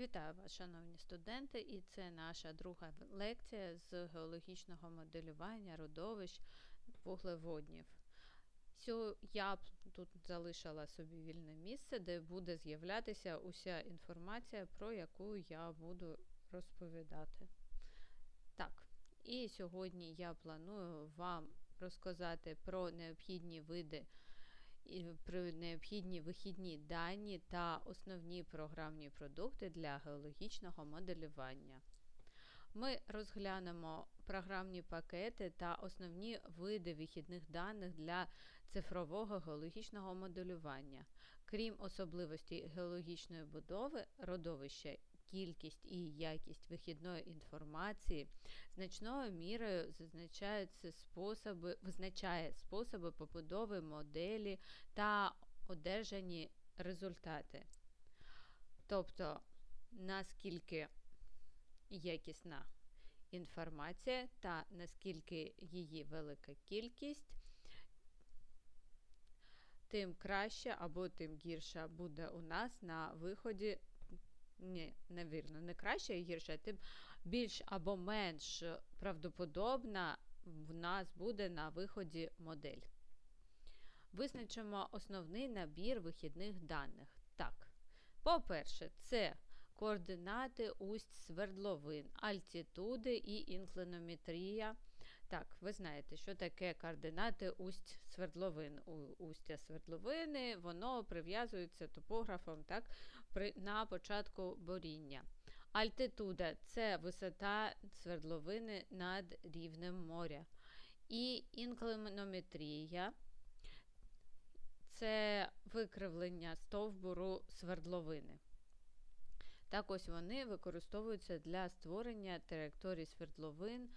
Вітаю вас, шановні студенти, і це наша друга лекція з геологічного моделювання родовищ вуглеводнів. Я тут залишила собі вільне місце, де буде з'являтися уся інформація, про яку я буду розповідати. Так, і сьогодні я планую вам розказати про необхідні види і про необхідні вихідні дані та основні програмні продукти для геологічного моделювання. Ми розглянемо програмні пакети та основні види вихідних даних для цифрового геологічного моделювання. Крім особливостей геологічної будови, родовища, кількість і якість вихідної інформації значною мірою зазначаються способи, визначає способи побудови моделі та одержані результати. Тобто, наскільки якісна інформація та наскільки її велика кількість, тим краще або тим гірше буде у нас на виході. Ні, невірно, не краще і гірше, тим більш або менш правдоподобна в нас буде на виході модель. Визначимо основний набір вихідних даних. Так, по-перше, це координати усть свердловин, альтитуди і інклинометрія. Так, ви знаєте, що таке координати усть свердловин. Устя свердловини, воно прив'язується топографом так, при, на початку боріння. Альтитуда це висота свердловини над рівнем моря. І інклинометрія це викривлення стовбуру свердловини. Так ось вони використовуються для створення траєкторій свердловин.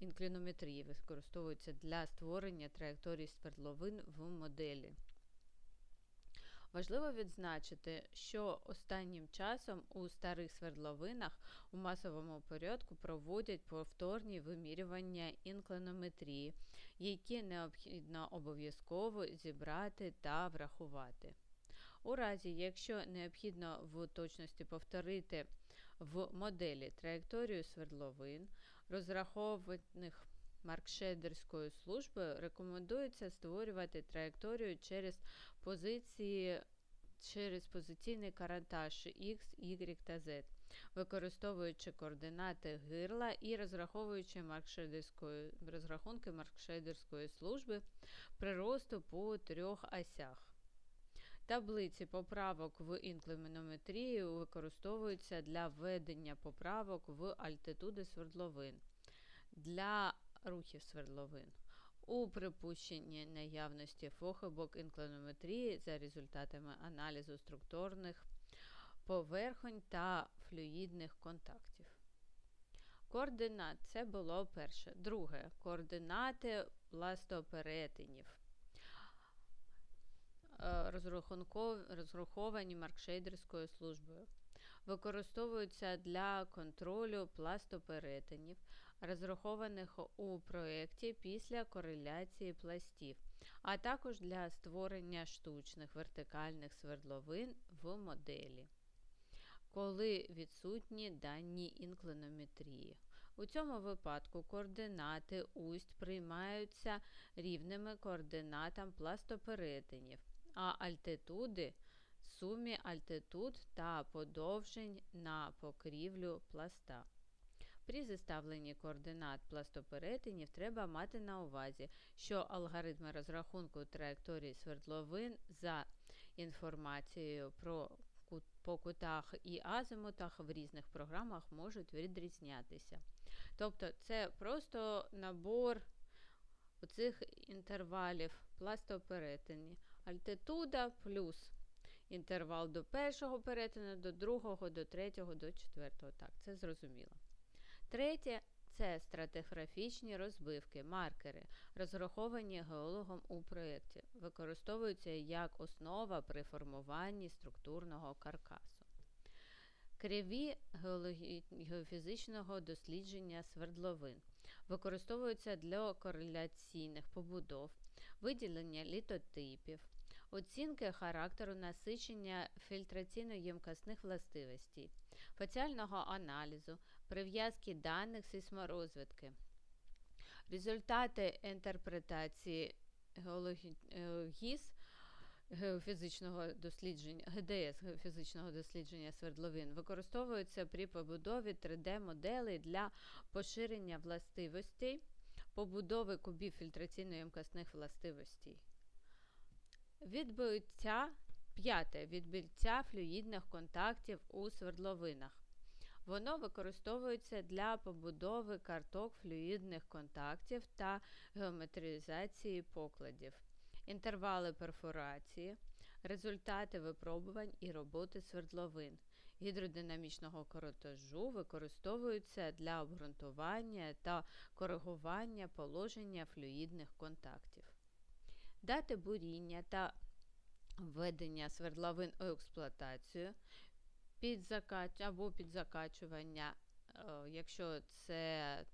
Інклінометрії використовуються для створення траєкторій свердловин в моделі. Важливо відзначити, що останнім часом у старих свердловинах у масовому порядку проводять повторні вимірювання інклинометрії, які необхідно обов'язково зібрати та врахувати. У разі, якщо необхідно в точності повторити в моделі траєкторію свердловин, розрахованих маркшейдерською службою, рекомендується створювати траєкторію через позиції через позиційний карантаж X, Y та Z, використовуючи координати гирла і розраховуючи маркшейдерської, розрахунки маркшейдерської служби приросту по трьох осях. Таблиці поправок в інклинометрії використовуються для введення поправок в альтитуди свердловин для рухів свердловин. У припущенні наявності похибок інклинометрії за результатами аналізу структурних поверхонь та флюїдних контактів. Координат це було перше. Друге координати пластоперетинів. Розраховані маркшейдерською службою. Використовуються для контролю пластоперетинів, розрахованих у проєкті після кореляції пластів, а також для створення штучних вертикальних свердловин в моделі, коли відсутні дані інклинометрії. У цьому випадку координати усть приймаються рівними координатам пластоперетинів, а альтитуди сумі альтитуд та подовжень на покрівлю пласта. При заставленні координат пластоперетинів треба мати на увазі, що алгоритми розрахунку траєкторії свердловин за інформацією про по кутах і азимутах в різних програмах можуть відрізнятися. Тобто це просто набор оцих інтервалів пластоперетині. Альтитуда плюс інтервал до першого перетину, до другого, до третього, до четвертого. Так, це зрозуміло. Третє це стратиграфічні розбивки, маркери, розраховані геологом у проєкті, використовуються як основа при формуванні структурного каркасу. Криві геофізичного дослідження свердловин використовуються для кореляційних побудов, виділення літотипів, оцінки характеру насичення фільтраційно-ємкісних властивостей, фаціального аналізу, прив'язки даних сейсморозвитки, результати інтерпретації геологі... е, ГІС геофізичного дослідження, ГДС геофізичного дослідження свердловин використовуються при побудові 3D-моделей для поширення властивостей, побудови кубів фільтраційно-ємкісних властивостей. Відбиття п'яте відбиття флюїдних контактів у свердловинах. Воно використовується для побудови карток флюїдних контактів та геометризації покладів, інтервали перфорації, результати випробувань і роботи свердловин. Гідродинамічного коротажу використовуються для обґрунтування та коригування положення флюїдних контактів. Дати буріння та введення свердловин у експлуатацію під закач... або під закачування, е, якщо це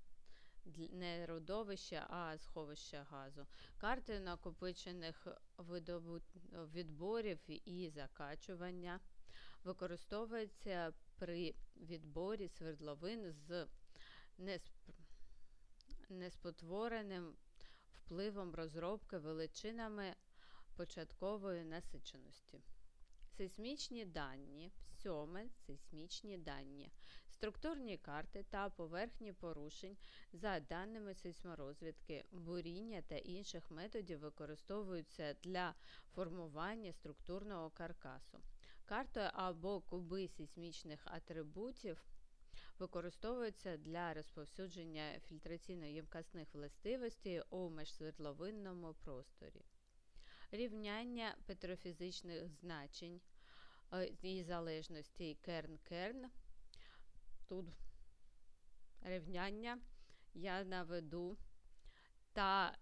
не родовище, а сховище газу. Карти накопичених видобут... відборів і закачування використовуються при відборі свердловин з несп... неспотвореним впливом розробки величинами початкової насиченості. Сейсмічні дані, сьоме сейсмічні дані, структурні карти та поверхні порушень за даними сейсморозвідки, буріння та інших методів використовуються для формування структурного каркасу. Карти або куби сейсмічних атрибутів використовуються для розповсюдження фільтраційно-ємкісних властивостей у межсвердловинному просторі рівняння петрофізичних значень е, і залежностей керн-керн. Тут рівняння я наведу та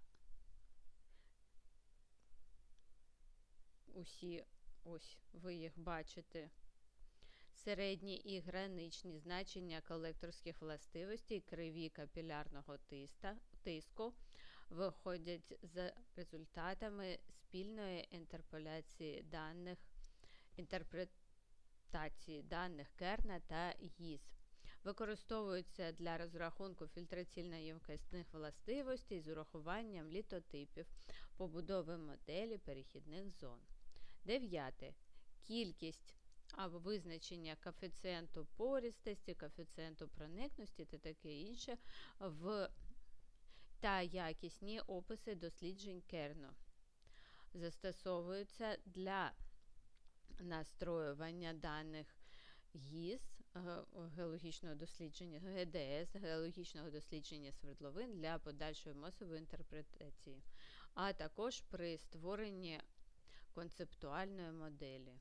усі, ось ви їх бачите. Середні і граничні значення колекторських властивостей криві капілярного тиста, тиску виходять з результатами спільної інтерполяції даних, інтерпретації даних Керна та ГІС. Використовуються для розрахунку фільтраційно-ємкісних властивостей з урахуванням літотипів, побудови моделі перехідних зон. Дев'яте. Кількість або визначення коефіцієнту пористості, коефіцієнту проникності та таке інше в та якісні описи досліджень Керно застосовуються для настроювання даних ГІС геологічного дослідження ГДС, геологічного дослідження свердловин для подальшої масової інтерпретації, а також при створенні концептуальної моделі.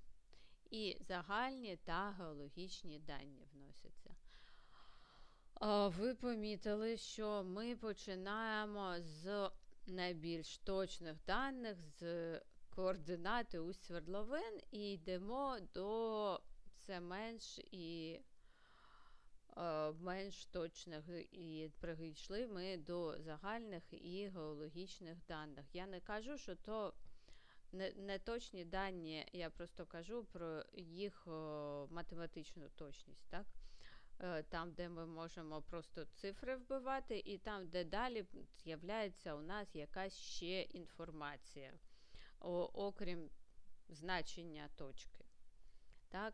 І загальні та геологічні дані вносяться. Ви помітили, що ми починаємо з найбільш точних даних, з координати ось свердловин і йдемо до все менш і менш точних, і прийшли ми до загальних і геологічних даних. Я не кажу, що то не, не дані, я просто кажу про їх математичну точність, так? Е, Там, де ми можемо просто цифри вбивати, і там, де далі з'являється у нас якась ще інформація, окрім значення точки. Так?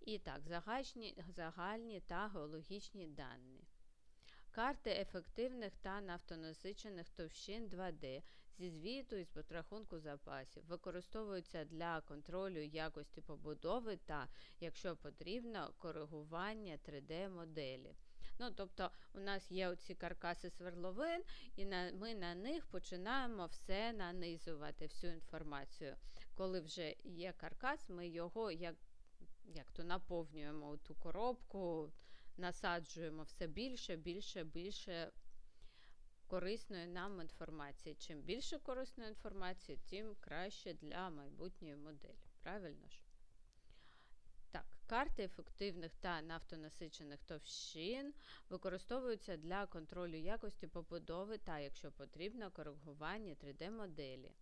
І так, загальні, загальні та геологічні дані. Карти ефективних та нафтонасичених товщин 2D зі звіту із підрахунку запасів використовуються для контролю якості побудови та, якщо потрібно, коригування 3D-моделі. Ну, тобто, у нас є оці каркаси свердловин, і на, ми на них починаємо все нанизувати, всю інформацію. Коли вже є каркас, ми його як, як то наповнюємо ту коробку, насаджуємо все більше, більше, більше корисної нам інформації. Чим більше корисної інформації, тим краще для майбутньої моделі. Правильно ж? Так, карти ефективних та нафтонасичених товщин використовуються для контролю якості побудови та, якщо потрібно, коригування 3D-моделі.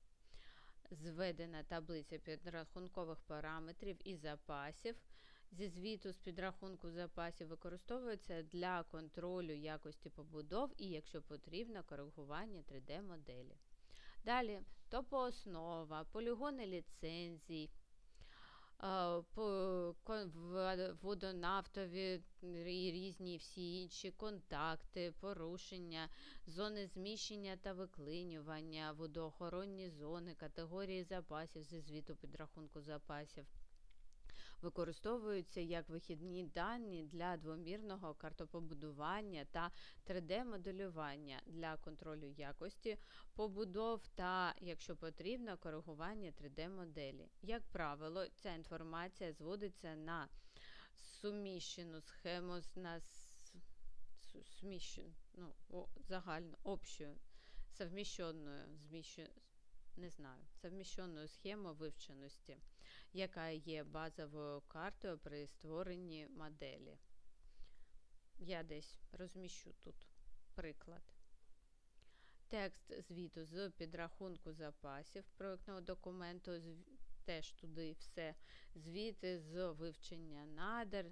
Зведена таблиця підрахункових параметрів і запасів зі звіту з підрахунку запасів використовується для контролю якості побудов і, якщо потрібно, коригування 3D-моделі. Далі топооснова, полігони ліцензій, по- кон- в- водонафтові і різні всі інші контакти, порушення, зони зміщення та виклинювання, водоохоронні зони, категорії запасів зі звіту підрахунку запасів. Використовуються як вихідні дані для двомірного картопобудування та 3D-моделювання для контролю якості побудов та, якщо потрібно, коригування 3D-моделі. Як правило, ця інформація зводиться на суміщену схему на с- су- суміщену, ну, о, загальну, общу, совміщенную, зміщу, не знаю, совміщенную схему вивченості, яка є базовою картою при створенні моделі. Я десь розміщу тут приклад. Текст звіту з підрахунку запасів проєктного документу, теж туди все. Звіти з вивчення надр,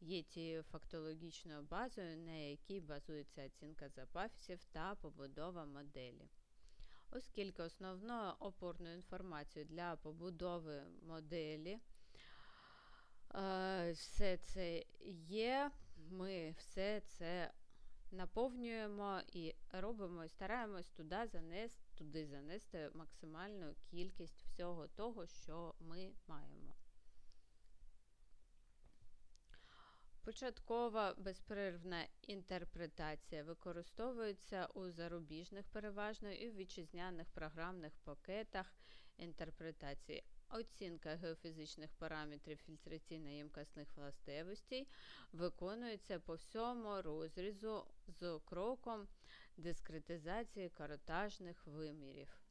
є тією фактологічною базою, на якій базується оцінка запасів та побудова моделі. Оскільки основною опорною інформацією для побудови моделі е, все це є, ми все це наповнюємо і робимо, і стараємось туди занести, туди занести максимальну кількість всього того, що ми маємо. Початкова безперервна інтерпретація використовується у зарубіжних переважно і в вітчизняних програмних пакетах інтерпретації. Оцінка геофізичних параметрів фільтраційно-ємкісних властивостей виконується по всьому розрізу з кроком дискретизації каротажних вимірів.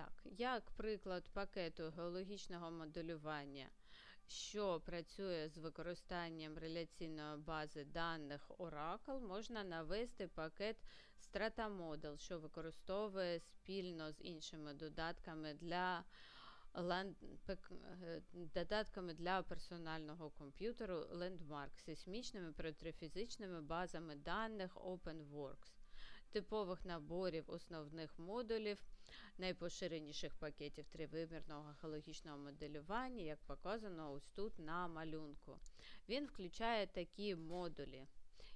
Так, як приклад пакету геологічного моделювання, що працює з використанням реляційної бази даних Oracle, можна навести пакет StrataModel, що використовує спільно з іншими додатками для е, додатками для персонального комп'ютеру Landmark, сейсмічними перетрифізичними базами даних OpenWorks, типових наборів основних модулів найпоширеніших пакетів тривимірного геологічного моделювання, як показано ось тут на малюнку. Він включає такі модулі: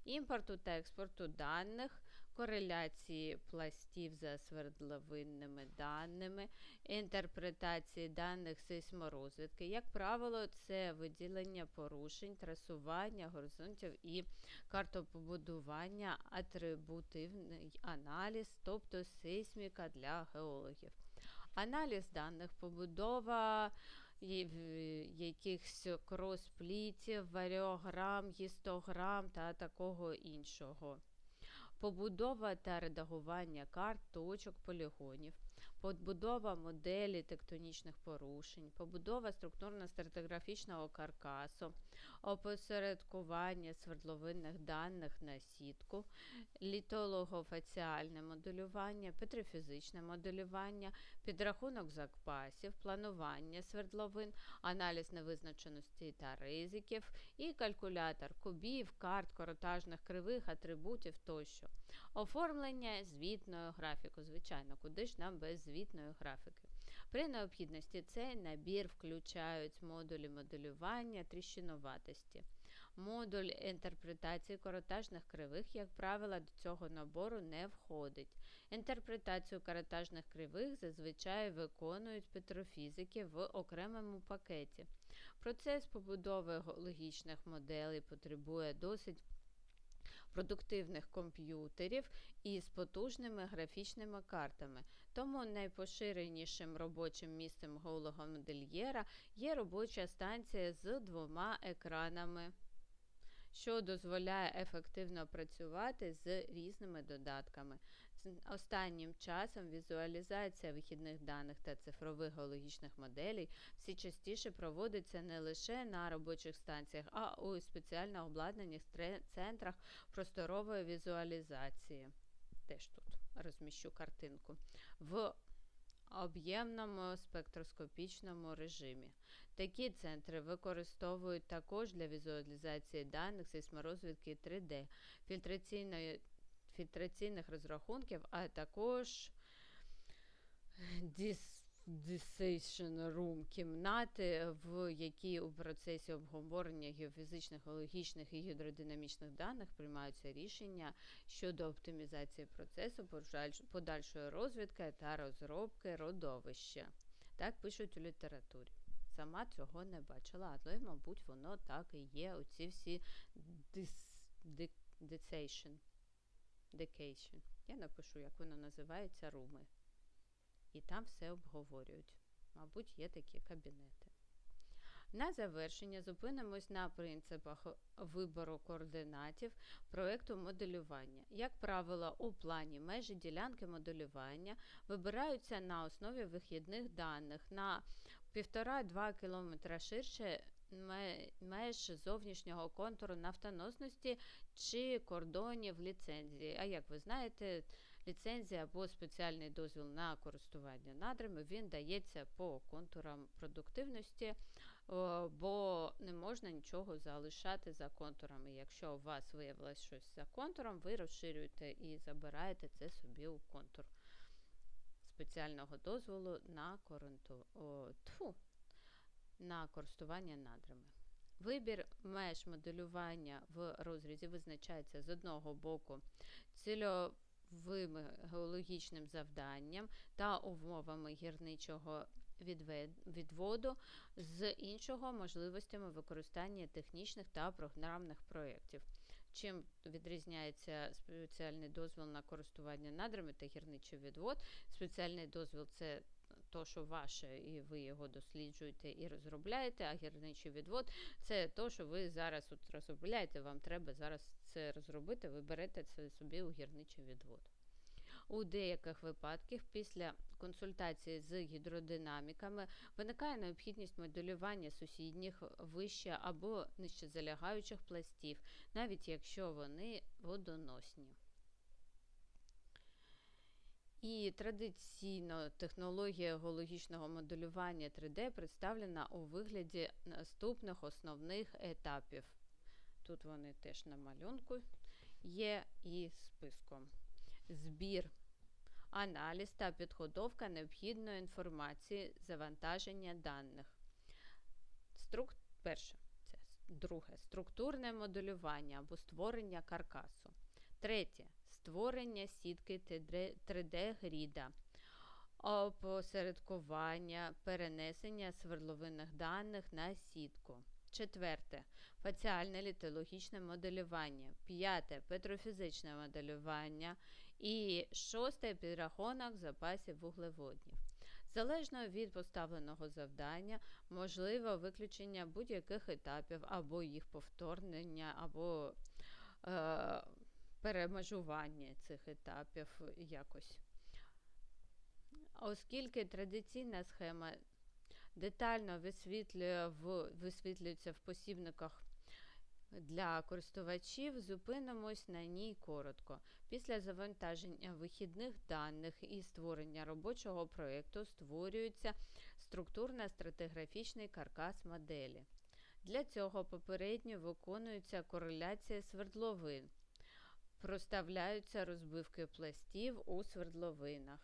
імпорту та експорту даних, кореляції пластів за свердловинними даними, інтерпретації даних сейсморозвідки. Як правило, це виділення порушень, трасування горизонтів і картопобудування, атрибутивний аналіз, тобто сейсміка для геологів. Аналіз даних, побудова якихось кросплітів, варіограм, гістограм та такого іншого. Побудова та редагування карт, точок, полігонів, побудова моделі тектонічних порушень, побудова структурно-стратиграфічного каркасу, опосередкування свердловинних даних на сітку, літолого-фаціальне моделювання, петрофізичне моделювання, підрахунок запасів, планування свердловин, аналіз невизначеностей та ризиків і калькулятор кубів, карт, коротажних кривих, атрибутів тощо. Оформлення звітної графіку. Звичайно, куди ж нам без звітної графіки. При необхідності цей набір включають модулі моделювання тріщиноватості. Модуль інтерпретації коротажних кривих, як правило, до цього набору не входить. Інтерпретацію коротажних кривих зазвичай виконують петрофізики в окремому пакеті. Процес побудови логічних моделей потребує досить продуктивних комп'ютерів із потужними графічними картами. Тому найпоширенішим робочим місцем голого модельєра є робоча станція з двома екранами, що дозволяє ефективно працювати з різними додатками. Останнім часом візуалізація вихідних даних та цифрових геологічних моделей все частіше проводиться не лише на робочих станціях, а у спеціально обладнаних центрах просторової візуалізації. Теж тут. розміщу картинку. В об'ємному спектроскопічному режимі. Такі центри використовують також для візуалізації даних сейсморозвідки 3D, фільтраційної, фільтраційних розрахунків, а також Decision Room кімнати, в якій у процесі обговорення геофізичних, геологічних і гідродинамічних даних приймаються рішення щодо оптимізації процесу, подальшої розвідки та розробки родовища. Так пишуть у літературі. Сама цього не бачила, але, мабуть, воно так і є. Оці всі децейшн. Декейшн. Я напишу, як воно називається, руми і там все обговорюють. Мабуть, є такі кабінети. На завершення зупинимось на принципах вибору координатів проєкту моделювання. Як правило, у плані межі ділянки моделювання вибираються на основі вихідних даних на 1,5-2 км ширше меж зовнішнього контуру нафтоносності чи кордонів ліцензії. А як ви знаєте, ліцензія або спеціальний дозвіл на користування надрами, він дається по контурам продуктивності, бо не можна нічого залишати за контурами. Якщо у вас виявилось щось за контуром, ви розширюєте і забираєте це собі у контур спеціального дозволу на, коронту... О, тьфу, на користування надрами. Вибір меж моделювання в розрізі визначається з одного боку цільо геологічним завданням та умовами гірничого відводу, з іншого можливостями використання технічних та програмних проєктів. Чим відрізняється спеціальний дозвіл на користування надрами та гірничий відвод? Спеціальний дозвіл це то, що ваше, і ви його досліджуєте і розробляєте, а гірничий відвод це то, що ви зараз от розробляєте, вам треба зараз це розробити, ви берете це собі у гірничий відвод. У деяких випадках після консультації з гідродинаміками виникає необхідність моделювання сусідніх вище або нижчезалягаючих пластів, навіть якщо вони водоносні. І традиційно технологія геологічного моделювання 3D представлена у вигляді наступних основних етапів. Тут вони теж на малюнку є і списком. Збір, аналіз та підготовка необхідної інформації, завантаження даних. Струк... Перше, це друге структурне моделювання або створення каркасу. Третє створення сітки 3D-гріда, опосередкування, перенесення свердловинних даних на сітку. Четверте фаціальне літологічне моделювання. П'яте петрофізичне моделювання. І шосте підрахунок запасів вуглеводнів. Залежно від поставленого завдання, можливо виключення будь-яких етапів, або їх повторнення, або е, перемежування цих етапів якось. Оскільки традиційна схема детально висвітлює в, висвітлюється в посібниках для користувачів, зупинимось на ній коротко. Після завантаження вихідних даних і створення робочого проєкту створюється структурно-стратиграфічний каркас моделі. Для цього попередньо виконується кореляція свердловин проставляються розбивки пластів у свердловинах,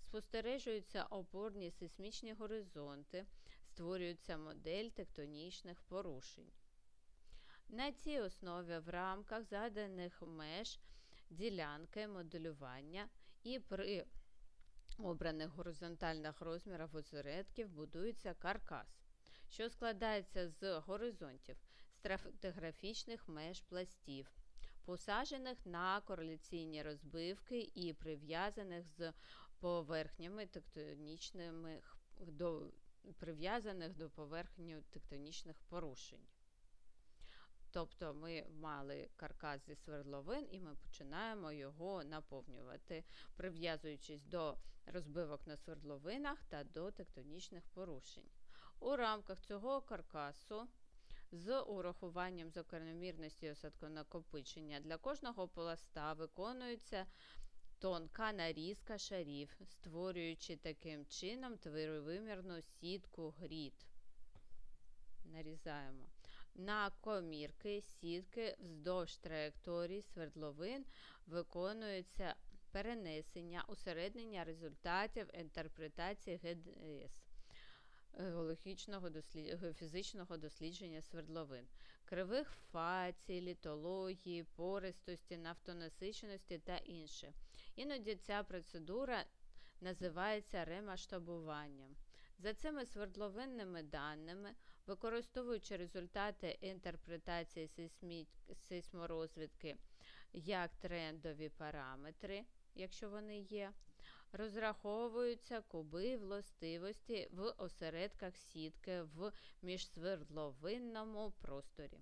спостережуються опорні сейсмічні горизонти, створюється модель тектонічних порушень. На цій основі в рамках заданих меж ділянки моделювання і при обраних горизонтальних розмірах осередків будується каркас, що складається з горизонтів стратиграфічних меж пластів посаджених на кореляційні розбивки і прив'язаних з поверхнями тектонічними до прив'язаних до поверхні тектонічних порушень. Тобто ми мали каркас зі свердловин, і ми починаємо його наповнювати, прив'язуючись до розбивок на свердловинах та до тектонічних порушень. У рамках цього каркасу з урахуванням закономірності осадконакопичення для кожного пласта виконується тонка нарізка шарів, створюючи таким чином тривимірну сітку грід. Нарізаємо. На комірки сітки вздовж траєкторії свердловин виконується перенесення усереднення результатів інтерпретації ГДС геологічного дослід... геофізичного дослідження свердловин, кривих фацій, літології, пористості, нафтонасиченості та інше. Іноді ця процедура називається ремасштабуванням. За цими свердловинними даними, використовуючи результати інтерпретації сейсмі... сейсморозвідки як трендові параметри, якщо вони є, розраховуються куби властивості в осередках сітки в міжсвердловинному просторі.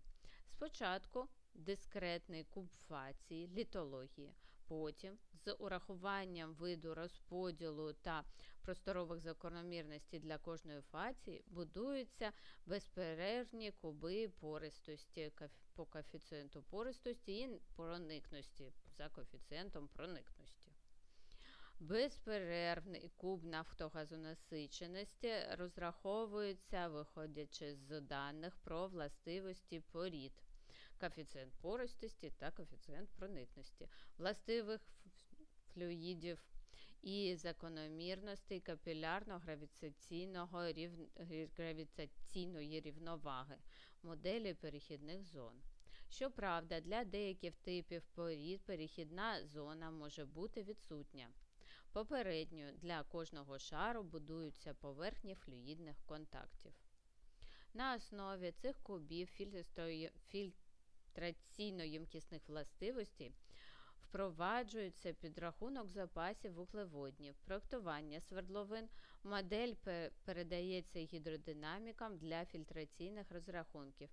Спочатку дискретний куб фації, літології, потім з урахуванням виду розподілу та просторових закономірностей для кожної фації будуються безперервні куби пористості по коефіцієнту пористості і проникності за коефіцієнтом проникності. Безперервний куб нафтогазонасиченості розраховується, виходячи з даних про властивості порід, коефіцієнт пористості та коефіцієнт проникності, властивих флюїдів і закономірностей капілярно-гравітаційного рів... рівноваги моделі перехідних зон. Щоправда, для деяких типів порід перехідна зона може бути відсутня. Попередньо для кожного шару будуються поверхні флюїдних контактів. На основі цих кубів фільтраційно-ємкісних властивостей впроваджується підрахунок запасів вуглеводнів, проектування свердловин, модель передається гідродинамікам для фільтраційних розрахунків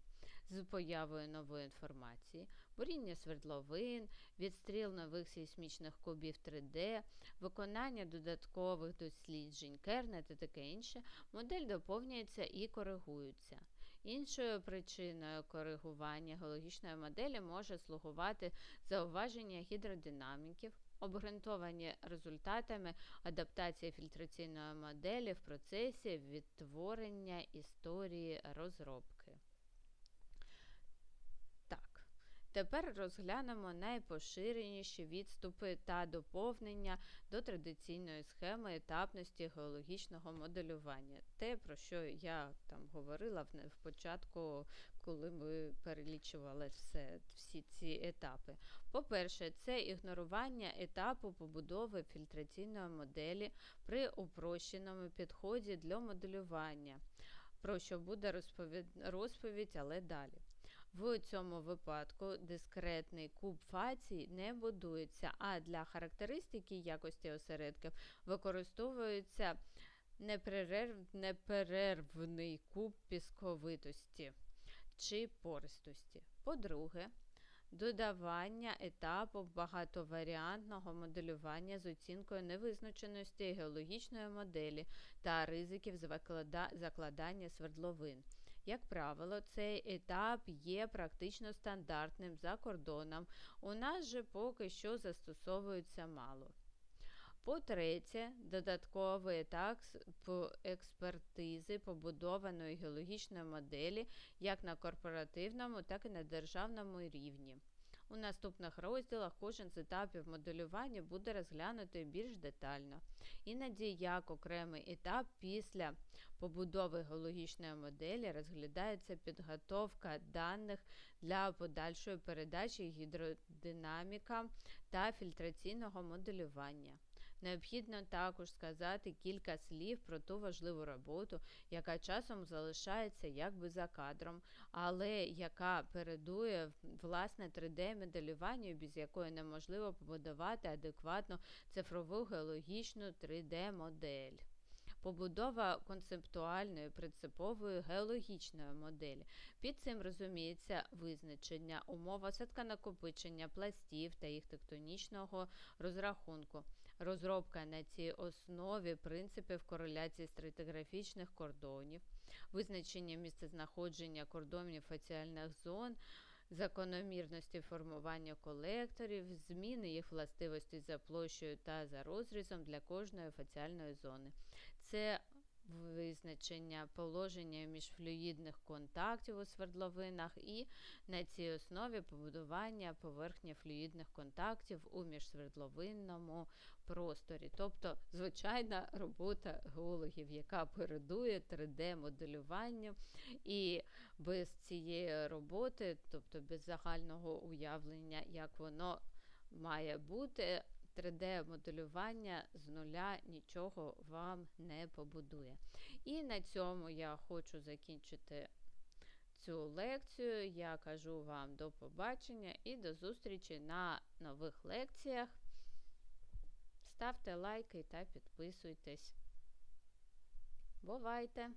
з появою нової інформації, буріння свердловин, відстріл нових сейсмічних кубів 3D, виконання додаткових досліджень, керна та таке інше, модель доповнюється і коригується. Іншою причиною коригування геологічної моделі може слугувати зауваження гідродинаміків, обґрунтовані результатами адаптації фільтраційної моделі в процесі відтворення історії розробки. Так, тепер розглянемо найпоширеніші відступи та доповнення до традиційної схеми етапності геологічного моделювання. Те, про що я там говорила в, початку, коли ми перелічували все, всі ці етапи. По-перше, це ігнорування етапу побудови фільтраційної моделі при упрощеному підході для моделювання, про що буде розповідь, розповідь але далі. В цьому випадку дискретний куб фацій не будується, а для характеристики якості осередків використовується неперерв... неперервний куб пісковитості чи пористості. По-друге, додавання етапу багатоваріантного моделювання з оцінкою невизначеності геологічної моделі та ризиків закладання свердловин. Як правило, цей етап є практично стандартним за кордоном. У нас же поки що застосовується мало. По-третє, додатковий етап експертизи побудованої геологічної моделі як на корпоративному, так і на державному рівні. У наступних розділах кожен з етапів моделювання буде розглянутий більш детально. Іноді як окремий етап після побудови геологічної моделі розглядається підготовка даних для подальшої передачі гідродинаміка та фільтраційного моделювання. Необхідно також сказати кілька слів про ту важливу роботу, яка часом залишається якби за кадром, але яка передує власне 3D-моделюванню, без якої неможливо побудувати адекватну цифрову геологічну 3D-модель. Побудова концептуальної принципової геологічної моделі. Під цим розуміється визначення, умова накопичення пластів та їх тектонічного розрахунку, розробка на цій основі принципів кореляції стратиграфічних кордонів, визначення місцезнаходження кордонів фаціальних зон, закономірності формування колекторів, зміни їх властивості за площею та за розрізом для кожної фаціальної зони. Це визначення положення міжфлюїдних контактів у свердловинах і на цій основі побудування поверхні флюїдних контактів у міжсвердловинному просторі. Тобто звичайна робота геологів, яка передує 3D-моделюванню. І без цієї роботи, тобто без загального уявлення, як воно має бути, 3D-моделювання з нуля нічого вам не побудує. І на цьому я хочу закінчити цю лекцію. Я кажу вам до побачення і до зустрічі на нових лекціях. Ставте лайки та підписуйтесь. Бувайте!